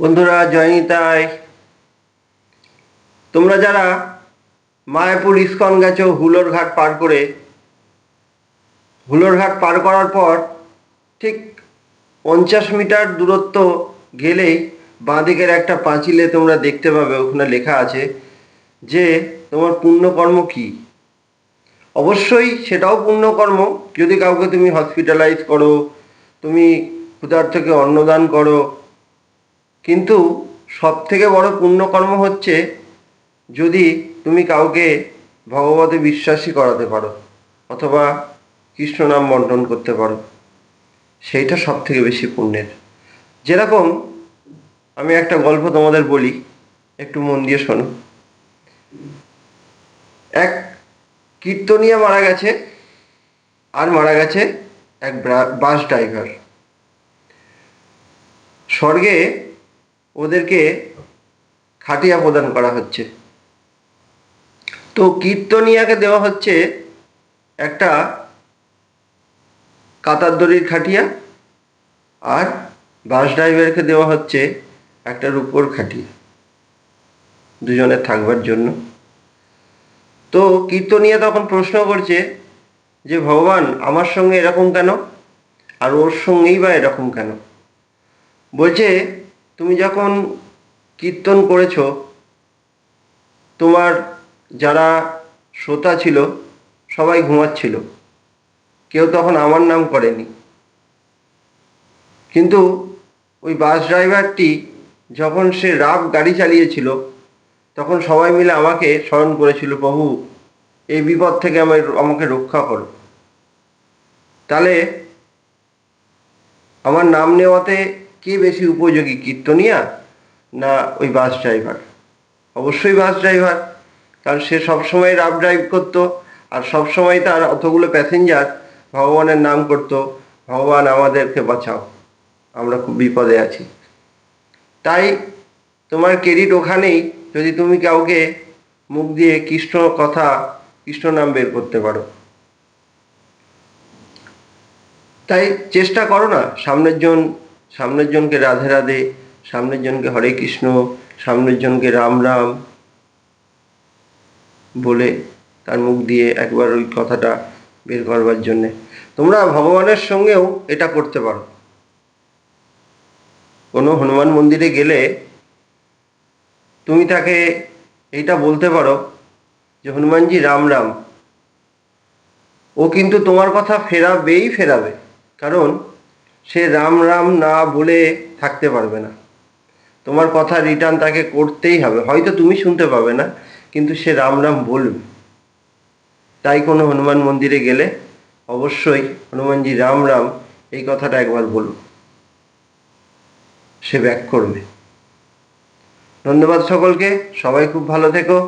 বন্ধুরা জয়নিতাই তোমরা যারা মায়াপুর ইস্কন গেছো হুলোর ঘাট পার করে, হুলোর ঘাট পার করার পর ঠিক পঞ্চাশ মিটার দূরত্ব গেলেই বাঁদিকের একটা পাঁচিলে তোমরা দেখতে পাবে, ওখানে লেখা আছে যে তোমার পুণ্যকর্ম কী। অবশ্যই সেটাও পুণ্যকর্ম, যদি কাউকে তুমি হসপিটালাইজ করো, তুমি ক্ষুধার থেকে অন্নদান করো কিন্তু সব থেকে বড় পুণ্যকর্ম হচ্ছে যদি তুমি কাউকে ভগবতে বিশ্বাসী করাতে পারো, অথবা কৃষ্ণ নাম বন্টন করতে পারো, সেইটা সব থেকে বেশি পুণ্যের। যেরকম আমি একটা গল্প তোমাদের বলি, একটু মন দিয়ে শোনো। এক কীর্তনিয়া মারা গেছে, আর মারা গেছে এক বাস ড্রাইভার। স্বর্গে ওদেরকে খাটিয়া প্রদান করা হচ্ছে। তো কীর্তনিয়াকে দেওয়া হচ্ছে একটা কাতার দড়ির খাটিয়া আর বাস ড্রাইভারকে দেওয়া হচ্ছে একটা রূপোর খাটিয়া। দুজনে থাকবার জন্য। তো কীর্তনিয়া তখন প্রশ্ন করছে যে, ভগবান, আমার সঙ্গে এরকম কেন? আর ওর সঙ্গেই বা এরকম কেন? বলছে তুমি যখন কীর্তন করেছ, তোমার যারা শ্রোতা ছিল, সবাই ঘুমাচ্ছিল। কেউ তখন আমার নাম করেনি। কিন্তু ওই বাস ড্রাইভারটি যখন সে রাব গাড়ি চালিয়েছিল, তখন সবাই মিলে আমাকে স্মরণ করেছিল, প্রভু, এই বিপদ থেকে আমার আমাকে রক্ষা করো। তাহলে আমার নাম নেওয়াতে কে বেশি উপযোগী, কীর্তনিয়া না ওই বাস ড্রাইভার? অবশ্যই বাস ড্রাইভার, কারণ সে সবসময় রাব ড্রাইভ করতো আর সবসময় তার অতগুলো প্যাসেঞ্জার ভগবানের নাম করতো, ভগবান আমাদেরকে বাঁচাও, আমরা খুব বিপদে আছি। তাই তোমার ক্রেডিট ওখানেই, যদি তুমি কাউকে মুখ দিয়ে কৃষ্ণ কথা, কৃষ্ণ নাম বের করতে পারো। তাই চেষ্টা করো না, সামনের জন সামনের জনকে রাধে রাধে, সামনের জনকে হরে কৃষ্ণ, সামনের জনকে রাম রাম বলে তার মুখ দিয়ে একবার ওই কথাটা বের করবার জন্যে। তোমরা ভগবানের সঙ্গেও এটা করতে পারো। কোনো হনুমান মন্দিরে গেলে তুমি তাকে এইটা বলতে পারো যে, হনুমানজি, রাম রাম। ও কিন্তু তোমার কথা ফেরাবেই ফেরাবে। কারণ সে রাম রাম না বলে থাকতে পারবে না। তোমার কথা রিটার্ন তাকে করতেই হবে। হয়তো তুমি শুনতে পাবে না, কিন্তু সে রাম রাম বলবে। তাই কোনো হনুমান মন্দিরে গেলে অবশ্যই হনুমানজি রাম রাম এই কথাটা একবার বলুন। সে ব্যাক করবে। ধন্যবাদ সকলকে। সবাই খুব ভালো থেকো।